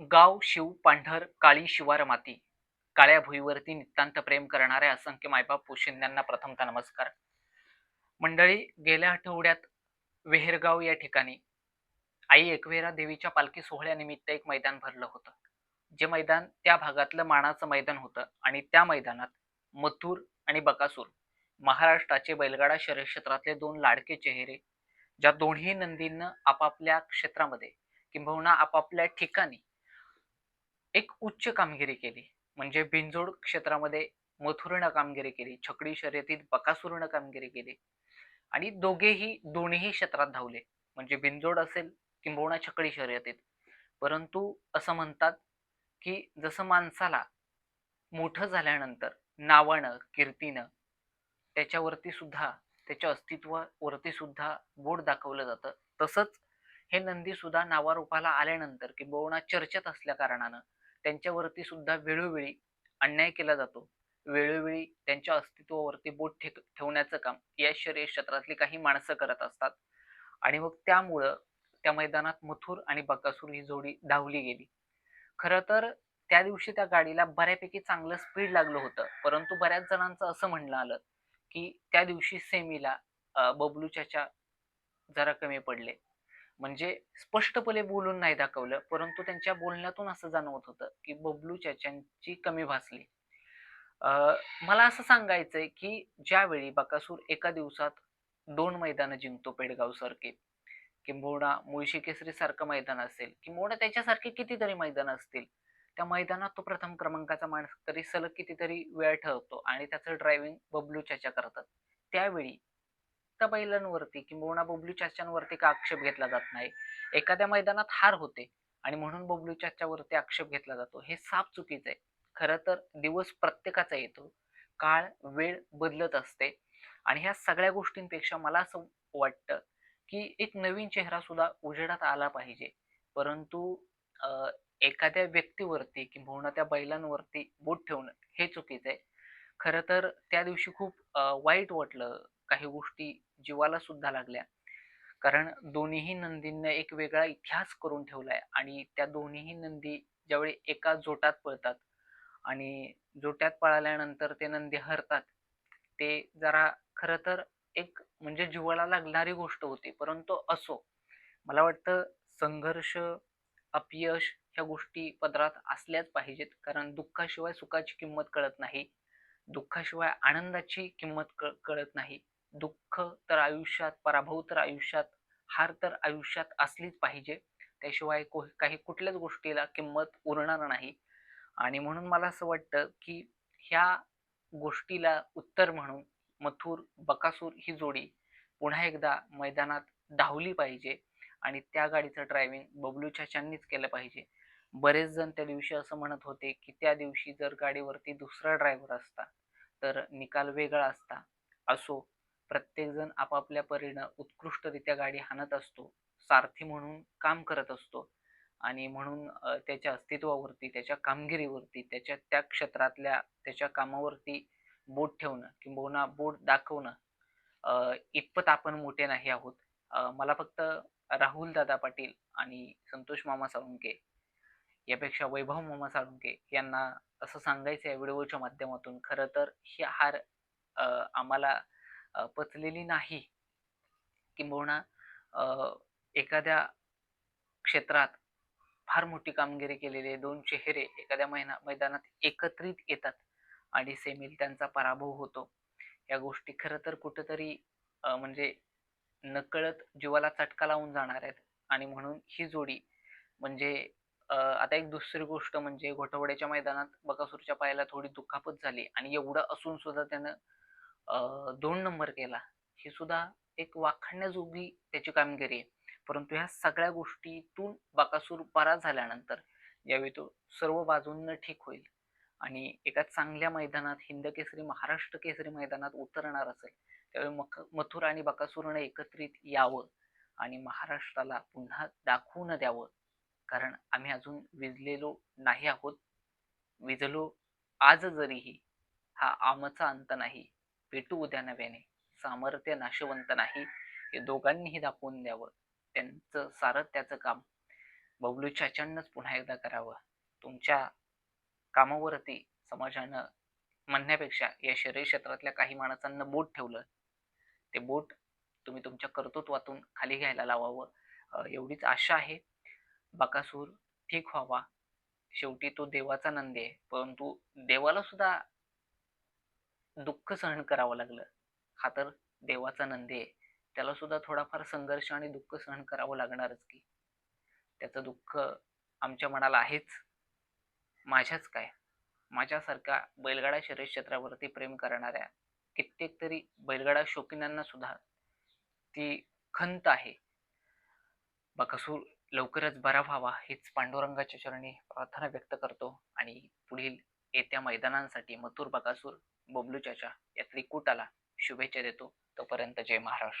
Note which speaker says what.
Speaker 1: गाव शिव पांढर काळी शिवार माती. काळ्या भुईवरती नितांत प्रेम करणाऱ्या असंख्य मायबाप पोशिंद्यांना प्रथमतः नमस्कार. मंडळी गेल्या आठवड्यात वेहेरगाव या ठिकाणी आई एकवेरा देवीच्या पालखी सोहळ्यानिमित्त एक मैदान भरलं होतं. जे मैदान त्या भागातलं मानाचं मैदान होतं आणि त्या मैदानात मथुर आणि बकासूर महाराष्ट्राचे बैलगाडा शहर क्षेत्रातले दोन लाडके चेहरे ज्या दोन्ही नंदींना आपापल्या क्षेत्रामध्ये किंबहुना आपापल्या ठिकाणी एक उच्च कामगिरी केली. म्हणजे बिनजोड क्षेत्रामध्ये मथुरनं कामगिरी केली छकडी शर्यतीत बकासूरनं कामगिरी केली. आणि दोघेही दोन्ही क्षेत्रात धावले. म्हणजे बिनजोड असेल किंबहुना छकडी शर्यतीत. परंतु असं म्हणतात की जसं माणसाला मोठं झाल्यानंतर नावानं कीर्तीनं त्याच्यावरती सुद्धा त्याच्या अस्तित्वावरती सुद्धा बोट दाखवलं जातं. तसंच हे नंदी सुद्धा नावारूपाला आल्यानंतर किंबहुना चर्चेत असल्या कारणानं त्यांच्यावरती सुद्धा वेळोवेळी अन्याय केला जातो. वेळोवेळी त्यांच्या अस्तित्वावरती बोट ठेक ठेवण्याचं काम. या शरीर क्षेत्रातली काही माणसं करत असतात. आणि मग त्यामुळं त्या मैदानात मथुर आणि बकासूर ही जोडी धावली गेली. खरं तर त्या दिवशी त्या गाडीला बऱ्यापैकी चांगलं स्पीड लागलं होतं. परंतु बऱ्याच जणांचं असं म्हणणं आलं की त्या दिवशी सेमीला बबलू चाचा जरा कमी पडले. म्हणजे स्पष्टपणे बोलून नाही दाखवलं परंतु त्यांच्या बोलण्यातून असं जाणवत होतं की बबलू चाचांची कमी भासली. मला असं सांगायचंय की ज्यावेळी बकासूर एका दिवसात दोन मैदानं जिंकतो पेडगाव सारखे किंबहुना मुळशी केसरी सारखं मैदान असेल किंबहुना त्याच्यासारखे कितीतरी मैदान असतील त्या मैदानात तो प्रथम क्रमांकाचा माणूस तरी सलग कितीतरी वेळ ठरवतो आणि त्याचं ड्रायव्हिंग बबलू चाचा करतात. त्यावेळी त्या बैलांवरती किंबहुना बबलू चाच्यांवरती का आक्षेप घेतला जात नाही? एखाद्या मैदानात हार होते आणि म्हणून बबलू चाच्यावरती आक्षेप घेतला जातो. हे साफ चुकीचं आहे. खरं तर दिवस प्रत्येकाचा येतो. काळ वेळ बदलत असते. आणि ह्या सगळ्या गोष्टींपेक्षा मला असं वाटतं की एक नवीन चेहरा सुद्धा उजेडात आला पाहिजे. परंतु एखाद्या व्यक्तीवरती किंबहुना त्या बैलांवरती बोट ठेवणं हे चुकीचं आहे. खरं तर त्या दिवशी खूप वाईट वाटलं. काही गोष्टी जीवाला सुद्धा लागल्या. कारण दोन्हीही नंदींना एक वेगळा इतिहास करून ठेवलाय आणि त्या दोन्हीही नंदी ज्यावेळी एका जोटात पळतात आणि जोट्यात पळाल्यानंतर ते नंदी हरतात ते जरा खरं तर एक म्हणजे जीवाला लागणारी गोष्ट होती परंतु असो. मला वाटतं संघर्ष अपयश ह्या गोष्टी पदरात असल्याच पाहिजेत कारण दुःखाशिवाय सुखाची किंमत कळत नाही दुःखाशिवाय आनंदाची किंमत कळत नाही. दुःख तर आयुष्यात पराभव तर आयुष्यात हार तर आयुष्यात असलीच पाहिजे. त्याशिवाय काही कुठल्याच गोष्टीला किंमत उरणार नाही. आणि म्हणून मला असं वाटतं की ह्या गोष्टीला उत्तर म्हणून मथुर बकासूर ही जोडी पुन्हा एकदा मैदानात धावली पाहिजे आणि त्या गाडीचं ड्रायव्हिंग बबलू चाच्यांनीच केलं पाहिजे. बरेच जण त्या दिवशी असं म्हणत होते की त्या दिवशी जर गाडीवरती दुसरा ड्रायव्हर असता तर निकाल वेगळा असता. असो प्रत्येकजण आपापल्या परीनं उत्कृष्टरित्या गाडी हाणत असतो सारथी म्हणून काम करत असतो आणि म्हणून त्याच्या अस्तित्वावरती त्याच्या कामगिरीवरती त्याच्या त्या क्षेत्रातल्या त्याच्या कामावरती बोट ठेवणं किंबहुना बोट दाखवणं इतपत आपण मोठे नाही आहोत. मला फक्त राहुल दादा पाटील आणि संतोष मामा साळुंके यापेक्षा वैभव मामा साळुंके यांना असं सांगायचं आहे व्हिडिओच्या माध्यमातून. खरं तर ही हार आम्हाला पचलेली नाही. किंबहुना एखाद्या क्षेत्रात फार मोठी कामगिरी केलेले दोन चेहरे एखाद्या महिना मैदानात एकत्रित येतात आणि सेमील त्यांचा पराभव होतो. या गोष्टी खरं तर कुठंतरी म्हणजे नकळत जीवाला चटका लावून जाणार आहेत. आणि म्हणून ही जोडी म्हणजे आता एक दुसरी गोष्ट म्हणजे घोटवड्याच्या मैदानात बकासूरच्या पायाला थोडी दुखापत झाली आणि एवढं असून सुद्धा त्यानं दोन नंबर केला. ही सुद्धा एक वाखाणण्याजोगी त्याची कामगिरी आहे. परंतु ह्या सगळ्या गोष्टीतून बाकासूर बरा झाल्यानंतर ज्यावेळी तो सर्व बाजूंना ठीक होईल. आणि एका चांगल्या मैदानात हिंद केसरी महाराष्ट्र केसरी मैदानात उतरणार असेल त्यावेळी मख मथुर आणि बकासूरने एकत्रित यावं आणि महाराष्ट्राला पुन्हा दाखवून द्यावं. कारण आम्ही अजून विजलेलो नाही आहोत. विजलो आज जरीही हा आमचा अंत नाही. पेटू उद्या नव्याने. सामर्थ्य नाशवंत नाही हे दोघांनीही दाखवून द्यावं. त्यांचं सारं त्याचं काम. बबलू चाचांनाच पुन्हा एकदा करावं. तुमच्या कामावरती समाजानं म्हणण्यापेक्षा या शरीर क्षेत्रातल्या काही माणसांना बोट ठेवलं. ते बोट तुम्ही तुमच्या कर्तृत्वातून खाली घ्यायला लावावं. एवढीच आशा आहे. बकासूर ठीक व्हावा. शेवटी तो देवाचा नंदी आहे. परंतु देवाला सुद्धा दुःख सहन करावं लागलं. हा तर देवाचा नंदी आहे. त्याला सुद्धा थोडाफार संघर्ष आणि दुःख सहन करावं लागणारच की. त्याचं दुःख आमच्या मनाला आहेच. माझ्याच काय? माझ्यासारख्या बैलगाडा शरीर क्षेत्रावरती प्रेम करणाऱ्या कित्येक तरी बैलगाडा शौकीनांना सुद्धा ती खंत आहे. बकासूर लवकरच बरा व्हावा हीच पांडुरंगाच्या चरणी प्रार्थना व्यक्त करतो आणि पुढील येत्या मैदानांसाठी मथुर बकासूर बबलू चाचा या त्रिकुटाला शुभेच्छा देतो तोपर्यंत जय महाराष्ट्र.